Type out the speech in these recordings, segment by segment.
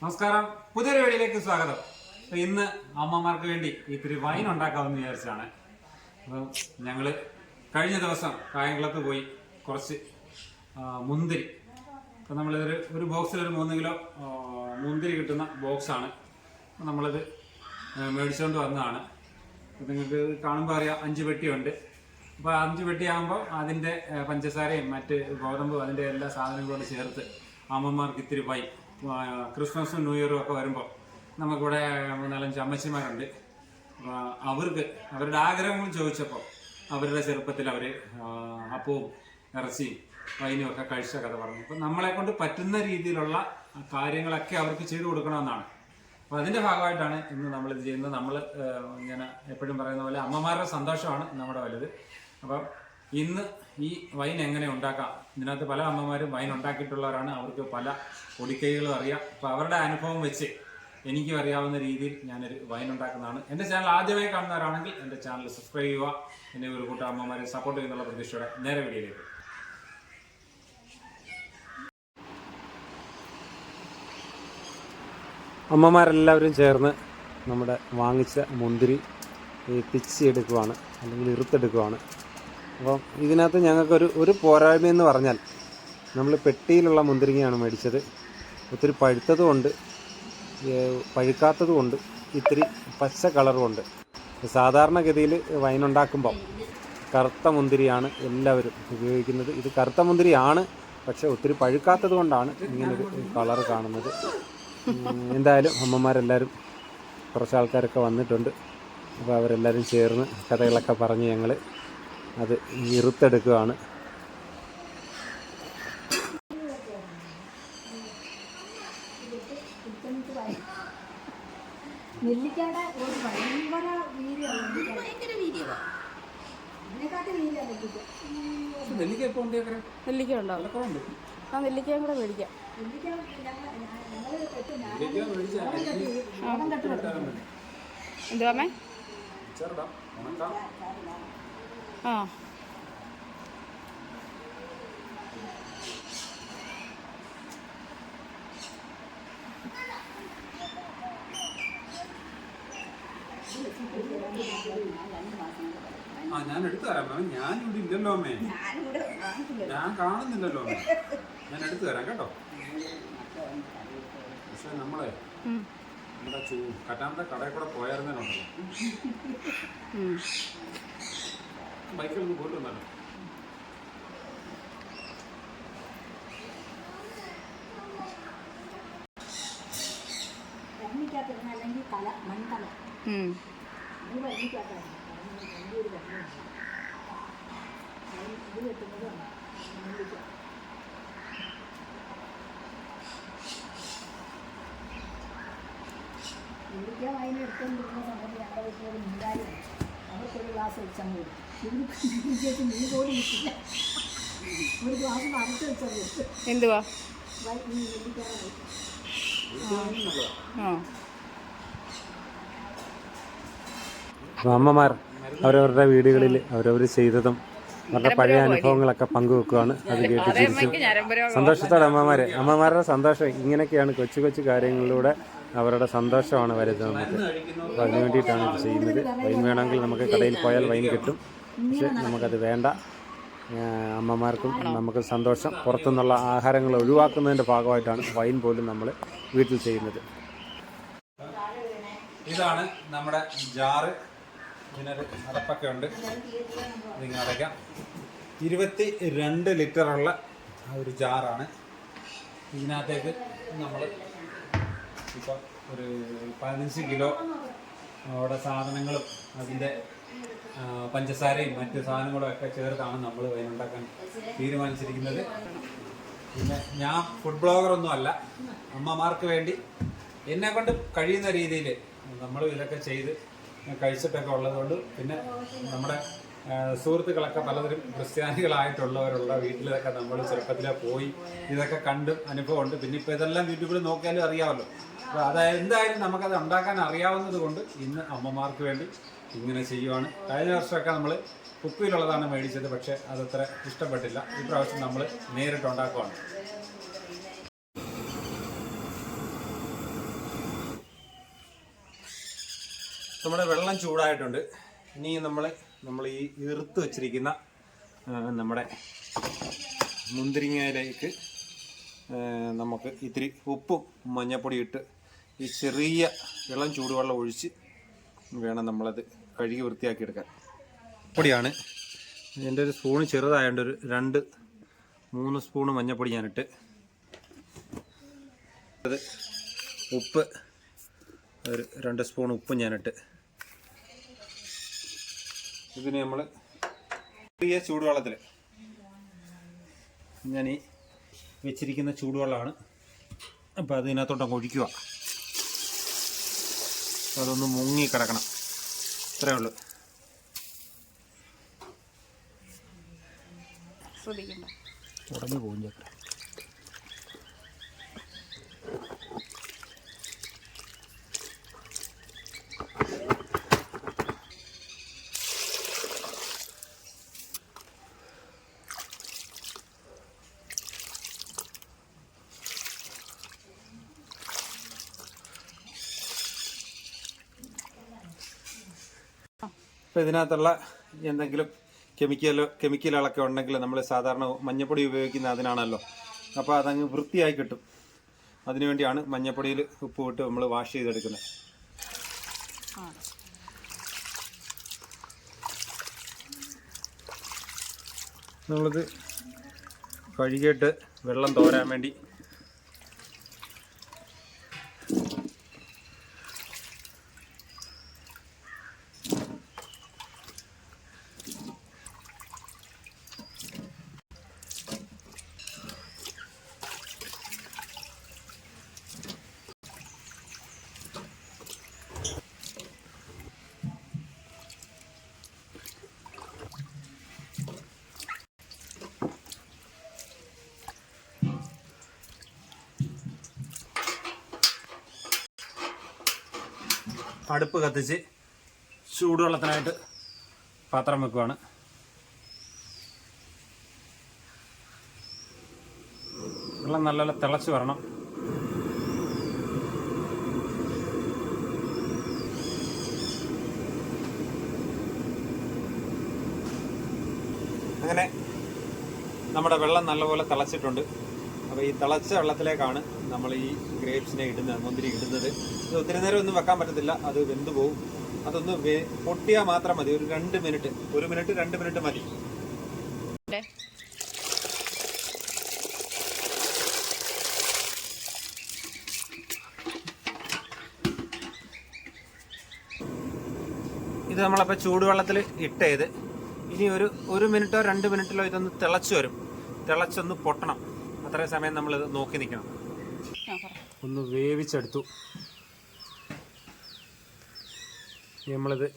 നമസ്കാരം. പുതിയൊരു വീഡിയോയിലേക്ക് സ്വാഗതം. ഇന്ന് അമ്മമാർക്ക് വേണ്ടി ഇത്തിരി വൈൻ ഉണ്ടാക്കാമെന്ന് വിചാരിച്ചാണ് അപ്പം ഞങ്ങൾ കഴിഞ്ഞ ദിവസം കായംകുളത്ത് പോയി കുറച്ച് മുന്തിരി. അപ്പം നമ്മളിതൊരു ഒരു ബോക്സിൽ ഒരു മൂന്ന് കിലോ മുന്തിരി കിട്ടുന്ന ബോക്സാണ്. നമ്മളിത് മേടിച്ചുകൊണ്ട് വന്നതാണ്. നിങ്ങൾക്ക് കാണുമ്പോൾ അറിയാം അഞ്ച് പെട്ടിയുണ്ട്. അപ്പോൾ അഞ്ച് പെട്ടിയാകുമ്പോൾ അതിന്റെ പഞ്ചസാരയും മറ്റ് ഗോതമ്പും അതിന്റെ എല്ലാ സാധനങ്ങളും ചേർത്ത് അമ്മമാർക്ക് ഇത്തിരി വൈ ക്രിസ്മസും ന്യൂ ഇയറും ഒക്കെ വരുമ്പോൾ നമുക്കിവിടെ നാലഞ്ച് അമ്മച്ചിമാരുണ്ട്. അവർക്ക് അവരുടെ ആഗ്രഹങ്ങൾ ചോദിച്ചപ്പോൾ അവരുടെ ചെറുപ്പത്തിൽ അവർ അപ്പവും ഇറച്ചിയും വൈനും ഒക്കെ കഴിച്ച കഥ പറഞ്ഞു. അപ്പം നമ്മളെ കൊണ്ട് പറ്റുന്ന രീതിയിലുള്ള കാര്യങ്ങളൊക്കെ അവർക്ക് ചെയ്തു കൊടുക്കണമെന്നാണ്. അപ്പോൾ അതിന്റെ ഭാഗമായിട്ടാണ് ഇന്ന് നമ്മളിത് ചെയ്യുന്നത്. നമ്മൾ ഇങ്ങനെ എപ്പോഴും പറയുന്ന പോലെ അമ്മമാരുടെ സന്തോഷമാണ് നമ്മുടെ വലുത്. അപ്പം ഇന്ന് ഈ വൈൻ എങ്ങനെ ഉണ്ടാക്കാം? ഇതിനകത്ത് പല അമ്മമാരും വൈൻ ഉണ്ടാക്കിയിട്ടുള്ളവരാണ്. അവർക്ക് പല പൊടിക്കൈകളും അറിയാം. അപ്പോൾ അവരുടെ അനുഭവം വെച്ച് എനിക്കും അറിയാവുന്ന രീതിയിൽ ഞാനൊരു വൈൻ ഉണ്ടാക്കുന്നതാണ്. എന്റെ ചാനൽ ആദ്യമായി കാണുന്നവരാണെങ്കിൽ എന്റെ ചാനൽ സബ്സ്ക്രൈബ് ചെയ്യുക. എന്നെ ഒരു കൂട്ടം അമ്മമാരെ സപ്പോർട്ട് ചെയ്യുന്നുള്ള പ്രതീക്ഷയോടെ നേരെ വീഡിയോയിലേക്ക്. അമ്മമാരെല്ലാവരും ചേർന്ന് നമ്മുടെ വാങ്ങിച്ച മുന്തിരി പിച്ചി എടുക്കുവാണ്. അല്ലെങ്കിൽ ഇറുത്തെടുക്കുവാണ്. അപ്പം ഇതിനകത്ത് ഞങ്ങൾക്കൊരു ഒരു പോരായ്മ എന്ന് പറഞ്ഞാൽ നമ്മൾ പെട്ടിയിലുള്ള മുന്തിരിങ്ങയാണ് മേടിച്ചത്. ഒത്തിരി പഴുത്തതുകൊണ്ട് പഴുക്കാത്തതുകൊണ്ട് ഇത്തിരി പച്ച കളറുമുണ്ട് സാധാരണഗതിയിൽ വൈനുണ്ടാക്കുമ്പോൾ കറുത്ത മുന്തിരിയാണ് എല്ലാവരും ഉപയോഗിക്കുന്നത്. ഇത് കറുത്ത മുന്തിരിയാണ് പക്ഷേ ഒത്തിരി പഴുക്കാത്തത് കൊണ്ടാണ് ഇങ്ങനൊരു കളർ കാണുന്നത്. എന്തായാലും അമ്മമാരെല്ലാവരും കുറച്ച് ആൾക്കാരൊക്കെ വന്നിട്ടുണ്ട്. അപ്പോൾ അവരെല്ലാവരും ചേർന്ന് കഥകളൊക്കെ പറഞ്ഞ് ഞങ്ങൾ അത് നിറുത്തെടുക്കുകയാണ്. നെല്ലിക്കയുടെ ഒരു ഭയങ്കര വീര്യമാണ് നെല്ലിക്ക. ഭയങ്കര വീര്യമാണ് ആ നെല്ലിക്കയും കൂടെ മേടിക്കാം. എന്തുവാമേ ആ. ആ ഞാൻ എടുത്തു തരാം. മാം ഞാൻ ഇവിടെ ഇല്ലല്ലോ അമ്മേ. ഞാൻ കാണുന്നില്ലല്ലോ അമ്മേ. ഞാൻ എടുത്തു തരാം കേട്ടോ. പക്ഷെ നമ്മളെ. നമ്മുടെ കറ്റാമ്പ കടയിൽ കൂടെ പോയായിരുന്നല്ലോ. ബൈക്കിൽ ഒന്ന് പോയിട്ട് ഭരണിക്കകത്തിരുന്ന അല്ലെങ്കിൽ കല മൺകല ഉം. അത് ഭരണിക്കകത്താണ് വലിയൊരു ഭരണമാണ് ഇത് വെട്ടുന്നത് നെല്ലിക്ക നെല്ലിക്ക വായന എടുത്തുകൊണ്ടിരുന്ന സമയത്ത് ഞങ്ങളുടെ വീട്ടിലൊരു മുണ്ടായിരുന്നു അവർക്കൊരു ഗ്ലാസ് വെച്ചാൽ മതി. ഇവർക്ക് നീ പോലും കിട്ടില്ല ഒരു ഗ്ലാസ് നിറച്ച് മതി. എന്തുവാ? അമ്മമാർ അവരവരുടെ വീടുകളിൽ അവരവർ ചെയ്തതും അവരുടെ പഴയ അനുഭവങ്ങളൊക്കെ പങ്കുവെക്കുകയാണ് അത് കേട്ടിട്ട് ചിരിച്ചു സന്തോഷത്തോടെ അമ്മമാരെ അമ്മമാരുടെ സന്തോഷം ഇങ്ങനെയൊക്കെയാണ് കൊച്ചു കൊച്ചു കാര്യങ്ങളിലൂടെ അവരുടെ സന്തോഷമാണ് വരുന്നത് നമുക്ക്. അപ്പോൾ അതിന് വേണ്ടിയിട്ടാണ് ഇത് ചെയ്യുന്നത്. വൈൻ വേണമെങ്കിൽ നമുക്ക് കടയിൽ പോയാൽ വൈൻ കിട്ടും. പക്ഷെ നമുക്കത് വേണ്ട. അമ്മമാർക്കും നമുക്ക് സന്തോഷം. പുറത്തുനിന്നുള്ള ആഹാരങ്ങൾ ഒഴിവാക്കുന്നതിന്റെ ഭാഗമായിട്ടാണ് വൈൻ പോലും നമ്മൾ വീട്ടിൽ ചെയ്യുന്നത്. ഇതാണ് നമ്മുടെ ജാറ്. ഇതിനൊരു അടപ്പൊക്കെ ഉണ്ട്. നിങ്ങൾ അടയ്ക്കാം. ഇരുപത്തി രണ്ട് ലിറ്ററുള്ള ഒരു ജാറാണ്. ഇതിനകത്തേക്ക് നമ്മൾ ഇപ്പോൾ ഒരു പതിനഞ്ച് കിലോ അവിടെ സാധനങ്ങളും അതിന്റെ പഞ്ചസാരയും മറ്റു സാധനങ്ങളും ഒക്കെ ചേർത്താണ് നമ്മൾ വൈനുണ്ടാക്കാൻ തീരുമാനിച്ചിരിക്കുന്നത്. പിന്നെ ഞാൻ ഫുഡ് ബ്ലോഗറൊന്നും അല്ല. അമ്മമാർക്ക് വേണ്ടി എന്നെ കൊണ്ട് കഴിയുന്ന രീതിയിൽ നമ്മൾ ഇതൊക്കെ ചെയ്ത് കഴിച്ചിട്ടൊക്കെ ഉള്ളതുകൊണ്ട് പിന്നെ നമ്മുടെ സുഹൃത്തുക്കളൊക്കെ പലതരം ക്രിസ്ത്യാനികളായിട്ടുള്ളവരുള്ള വീട്ടിലൊക്കെ നമ്മൾ ചെറുപ്പത്തിലെ പോയി ഇതൊക്കെ കണ്ട് അനുഭവമുണ്ട്. പിന്നെ ഇപ്പോൾ ഇതെല്ലാം യൂട്യൂബിൽ നോക്കിയാലും അറിയാമല്ലോ. അപ്പോൾ അതായത് എന്തായാലും നമുക്കത് ഉണ്ടാക്കാൻ അറിയാവുന്നത് കൊണ്ട് ഇന്ന് അമ്മമാർക്ക് വേണ്ടി ഇങ്ങനെ ചെയ്യുവാണ്. കഴിഞ്ഞ വർഷമൊക്കെ നമ്മൾ കുപ്പിയിലുള്ളതാണ് മേടിച്ചത് പക്ഷേ അതത്ര ഇഷ്ടപ്പെട്ടില്ല. ഇപ്രാവശ്യം നമ്മൾ നേരിട്ട് ഉണ്ടാക്കുവാണ്. നമ്മുടെ വെള്ളം ചൂടായിട്ടുണ്ട്. ഇനി നമ്മൾ നമ്മൾ ഈ ഈർത്ത് വെച്ചിരിക്കുന്ന നമ്മുടെ മുന്തിരിങ്ങയിലേക്ക് നമുക്ക് ഇത്തിരി ഉപ്പും മഞ്ഞപ്പൊടി ഇട്ട് ഈ ചെറിയ ഇളം ചൂടുവെള്ളം ഒഴിച്ച് വേണം നമ്മളത് കഴുകി വൃത്തിയാക്കി എടുക്കാൻ പൊടിയാണ്. എന്റെ ഒരു സ്പൂണ് ചെറുതായതുകൊണ്ട് ഒരു രണ്ട് മൂന്ന് സ്പൂണ് മഞ്ഞപ്പൊടി ഞാനിട്ട് അത് ഉപ്പ് ഒരു രണ്ട് സ്പൂൺ ഉപ്പും ഞാനിട്ട് ഇതിന് നമ്മൾ ചെറിയ ചൂടുവെള്ളത്തിൽ ഞാൻ ഈ വെച്ചിരിക്കുന്ന ചൂടുവെള്ളമാണ്. അപ്പോൾ അതിനകത്തോട്ട് അങ്ങ് ഒഴിക്കുക. അപ്പോൾ അതൊന്ന് മുങ്ങി കിടക്കണം. ഇത്രയേ ഉള്ളൂ. തുടങ്ങി പോകും ചേട്ടാ അപ്പോൾ ഇതിനകത്തുള്ള എന്തെങ്കിലും കെമിക്കലോ കെമിക്കലുകളൊക്കെ ഉണ്ടെങ്കിൽ നമ്മൾ സാധാരണ മഞ്ഞപ്പൊടി ഉപയോഗിക്കുന്ന അതിനാണല്ലോ. അപ്പോൾ അതങ്ങ് വൃത്തിയായി കിട്ടും. അതിനുവേണ്ടിയാണ് മഞ്ഞപ്പൊടിയിൽ ഉപ്പ് ഇട്ട് നമ്മൾ വാഷ് ചെയ്തെടുക്കുന്നത്. നമ്മളിത് കഴുകിയിട്ട് വെള്ളം തോരാൻ വേണ്ടി അടുപ്പ് കത്തിച്ച് ചൂടുവെള്ളത്തിനായിട്ട് പാത്രം വെക്കുവാണ്. വെള്ളം നല്ല തിളച്ച് വരണം. അങ്ങനെ നമ്മുടെ വെള്ളം നല്ലപോലെ തിളച്ചിട്ടുണ്ട്. അപ്പോൾ ഈ തിളച്ച വെള്ളത്തിലേക്കാണ് നമ്മൾ ഈ ഗ്രേപ്സിനെ ഇടുന്നത് മുന്തിരി ഇടുന്നത്. ഇത് ഒത്തിരി നേരം ഒന്നും വെക്കാൻ പറ്റത്തില്ല. അത് വെന്ത് പോകും അതൊന്ന് പൊട്ടിയാൽ മാത്രം മതി. ഒരു രണ്ട് മിനിറ്റ്. ഒരു മിനിറ്റ് രണ്ട് മിനിറ്റ് മതി. ഇത് നമ്മളപ്പോൾ ചൂടുവെള്ളത്തിൽ ഇട്ടേത്. ഇനി ഒരു ഒരു മിനിറ്റോ രണ്ട് മിനിറ്റിലോ ഇതൊന്ന് തിളച്ച് വരും. തിളച്ചൊന്ന് പൊട്ടണം. അത്രയും സമയം നമ്മൾ നോക്കി നിൽക്കണം. ഒന്ന് വേവിച്ചെടുത്തു. ഇനി നമ്മളിത്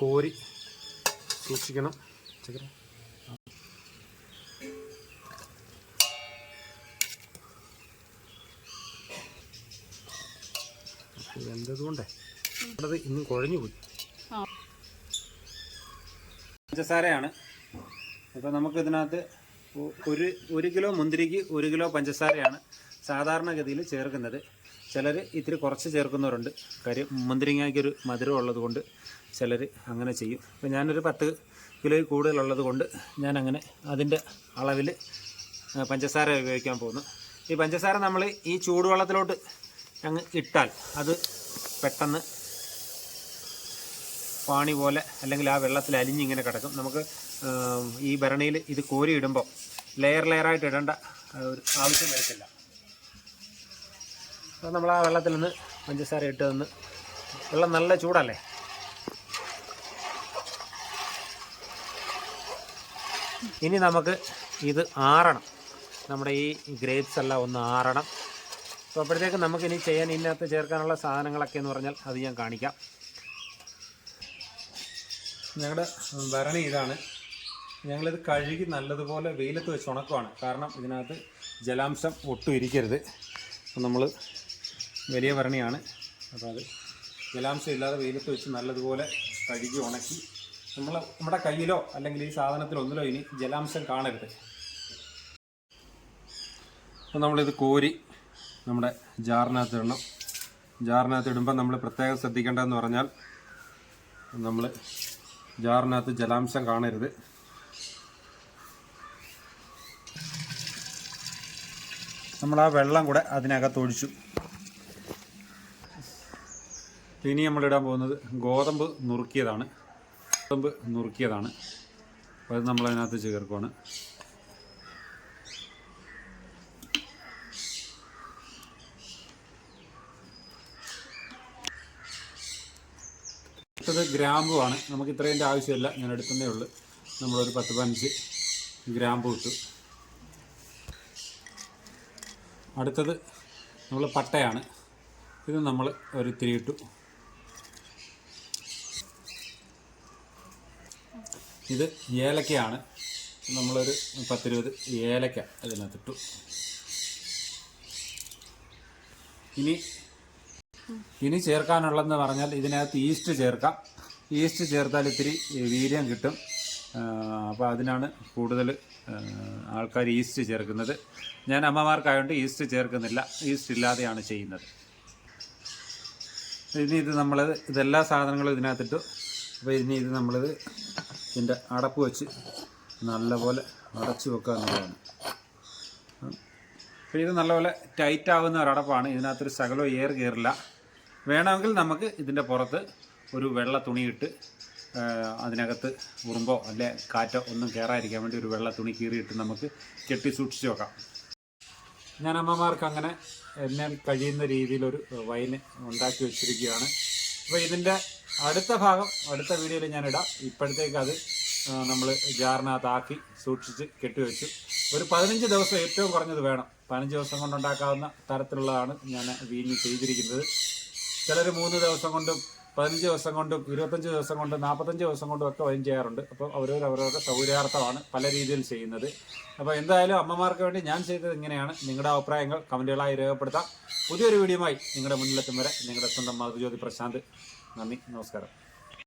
കോരി സൂക്ഷിക്കണം. ചക്കര. വെന്തതുകൊണ്ടേ അത് ഇന്നും കുഴഞ്ഞു പോയി. പഞ്ചസാരയാണ്. അപ്പോൾ നമുക്ക് ഇതിനകത്ത് ഒരു ഒരു കിലോ മുന്തിരിക്ക് ഒരു കിലോ പഞ്ചസാരയാണ് സാധാരണഗതിയിൽ ചേർക്കുന്നത്. ചിലർ ഇത്തിരി കുറച്ച് ചേർക്കുന്നവരുണ്ട്. കാര്യം മുന്തിരിങ്ങയ്ക്കൊരു മധുരം ഉള്ളത് കൊണ്ട് ചിലർ അങ്ങനെ ചെയ്യും. അപ്പോൾ ഞാനൊരു പത്ത് കിലോയിൽ കൂടുതലുള്ളത് കൊണ്ട് ഞാനങ്ങനെ അതിന്റെ അളവിൽ പഞ്ചസാര ഉപയോഗിക്കാൻ പോകുന്നു. ഈ പഞ്ചസാര നമ്മൾ ഈ ചൂടുവെള്ളത്തിലോട്ട് അങ്ങ് ഇട്ടാൽ അത് പെട്ടെന്ന് പാണി പോലെ അല്ലെങ്കിൽ ആ വെള്ളത്തിൽ അലിഞ്ഞിങ്ങനെ കിടക്കും. നമുക്ക് ഈ ഭരണിയിൽ ഇത് കോരി ഇടുമ്പോൾ ലെയർ ലെയറായിട്ട് ഇടേണ്ട ഒരു ആവശ്യം വരത്തില്ല. അപ്പോൾ നമ്മൾ ആ വെള്ളത്തിൽ നിന്ന് പഞ്ചസാര ഇട്ട് നിന്ന് വെള്ളം നല്ല ചൂടല്ലേ? ഇനി നമുക്ക് ഇത് ആറണം. നമ്മുടെ ഈ ഗ്രേപ്സ് എല്ലാം ഒന്ന് ആറണം. അപ്പോൾ അപ്പോഴത്തേക്ക് നമുക്കിനി ചെയ്യാൻ ഇതിനകത്ത് ചേർക്കാനുള്ള സാധനങ്ങളൊക്കെ എന്ന് പറഞ്ഞാൽ അത് ഞാൻ കാണിക്കാം. ഞങ്ങളുടെ ഭരണി ഇതാണ്. ഞങ്ങളിത് കഴുകി നല്ലതുപോലെ വെയിലത്ത് വെച്ച് ഉണക്കുവാണ്. കാരണം ഇതിനകത്ത് ജലാംശം ഒട്ടും ഇരിക്കരുത്. നമ്മൾ വലിയ ഭരണിയാണ്. അപ്പോൾ അത് ജലാംശം ഇല്ലാതെ വെയിലത്ത് വെച്ച് നല്ലതുപോലെ കഴുകി ഉണക്കി നമ്മൾ നമ്മുടെ കയ്യിലോ അല്ലെങ്കിൽ ഈ സാധനത്തിലോ ഒന്നിലോ ഇനി ജലാംശം കാണരുത്. അപ്പോൾ നമ്മളിത് കോരി നമ്മുടെ ജാറിനകത്ത് ഇടണം. ജാറിനകത്ത് ഇടുമ്പോൾ നമ്മൾ പ്രത്യേകം ശ്രദ്ധിക്കേണ്ടതെന്ന് പറഞ്ഞാൽ നമ്മൾ ജാറിനകത്ത് ജലാംശം കാണരുത്. നമ്മൾ ആ വെള്ളം കൂടെ അതിനകത്ത് ഒഴിച്ചു. ഇനി നമ്മളിടാൻ പോകുന്നത് ഗോതമ്പ് നുറുക്കിയതാണ്. ഗോതമ്പ് നുറുക്കിയതാണ്. അപ്പോൾ അത് നമ്മളതിനകത്ത് ചേർക്കുവാണ്. അടുത്തത് ഗ്രാമ്പുമാണ് നമുക്ക് ഇത്രേന്റെ ആവശ്യമില്ല. ഞാൻ എടുക്കുന്നേ ഉള്ളൂ. നമ്മളൊരു പത്ത് പതിനഞ്ച് ഗ്രാമ്പു ഇട്ടു. അടുത്തത് നമ്മൾ പട്ടയാണ്. ഇത് നമ്മൾ ഒരു ഇട്ടു. ഇത് ഏലക്കയാണ്. നമ്മളൊരു പത്തിരുപത് ഏലക്ക അതിനകത്തിട്ടു. ഇനി ഇനി ചേർക്കാനുള്ളതെന്ന് പറഞ്ഞാൽ ഇതിനകത്ത് ഈസ്റ്റ് ചേർക്കാം. ഈസ്റ്റ് ചേർത്താൽ ഇത്തിരി വീര്യം കിട്ടും. അപ്പോൾ അതിനാണ് കൂടുതൽ ആൾക്കാർ ഈസ്റ്റ് ചേർക്കുന്നത്. ഞാൻ അമ്മമാർക്കായതുകൊണ്ട് ഈസ്റ്റ് ചേർക്കുന്നില്ല. ഈസ്റ്റ് ഇല്ലാതെയാണ് ചെയ്യുന്നത്. ഇനി ഇത് നമ്മൾ ഇതെല്ലാ സാധനങ്ങളും ഇതിനകത്തിട്ടു. അപ്പോൾ ഇനി ഇത് നമ്മളിത് ഇതിന്റെ അടപ്പ് വെച്ച് നല്ലപോലെ അടച്ചു വെക്കുക എന്നുള്ളതാണ്. അപ്പോൾ ഇത് നല്ലപോലെ ടൈറ്റ് ആവുന്ന ഒരടപ്പാണ്. ഇതിനകത്തൊരു ശകലം എയർ കയറില്ല വേണമെങ്കിൽ നമുക്ക് ഇതിന്റെ പുറത്ത് ഒരു വെള്ള തുണിയിട്ട് അതിനകത്ത് ഉറുമ്പോ അല്ലെ കാറ്റോ ഒന്നും കയറാതിരിക്കാൻ വേണ്ടി ഒരു വെള്ള തുണി കീറിയിട്ട് നമുക്ക് കെട്ടി സൂക്ഷിച്ച് വെക്കാം. ഞാൻ അമ്മമാർക്ക് അങ്ങനെ എന്നെ കഴിയുന്ന രീതിയിലൊരു വൈന് ഉണ്ടാക്കി വെച്ചിരിക്കുകയാണ്. അപ്പോൾ ഇതിന്റെ അടുത്ത ഭാഗം അടുത്ത വീഡിയോയിൽ ഞാൻ ഇടാം. ഇപ്പോഴത്തേക്ക് അത് നമ്മൾ ജാറിനകത്താക്കി സൂക്ഷിച്ച് കെട്ടിവെച്ചു ഒരു പതിനഞ്ച് ദിവസം ഏറ്റവും കുറഞ്ഞത് വേണം. പതിനഞ്ച് ദിവസം കൊണ്ടുണ്ടാക്കാവുന്ന തരത്തിലുള്ളതാണ് ഞാൻ വീഞ്ഞ് ചെയ്തിരിക്കുന്നത്. ചിലർ മൂന്ന് ദിവസം കൊണ്ടും പതിനഞ്ച് ദിവസം കൊണ്ടും ഇരുപത്തഞ്ച് ദിവസം കൊണ്ടും നാൽപ്പത്തഞ്ച് ദിവസം കൊണ്ടും ഒക്കെ വൈൻ ചെയ്യാറുണ്ട്. അപ്പോൾ അവരവർ അവരവരുടെ സൗകര്യാർത്ഥമാണ് പല രീതിയിൽ ചെയ്യുന്നത്. അപ്പോൾ എന്തായാലും അമ്മമാർക്ക് വേണ്ടി ഞാൻ ചെയ്തത് ഇങ്ങനെയാണ്. നിങ്ങളുടെ അഭിപ്രായങ്ങൾ കമന്റുകളായി രേഖപ്പെടുത്താം. പുതിയൊരു വീഡിയോയുമായി നിങ്ങളുടെ മുന്നിലെത്തും വരെ നിങ്ങളുടെ സ്വന്തം മധുജ്യോതി പ്രശാന്ത്. നന്ദി. നമസ്കാരം.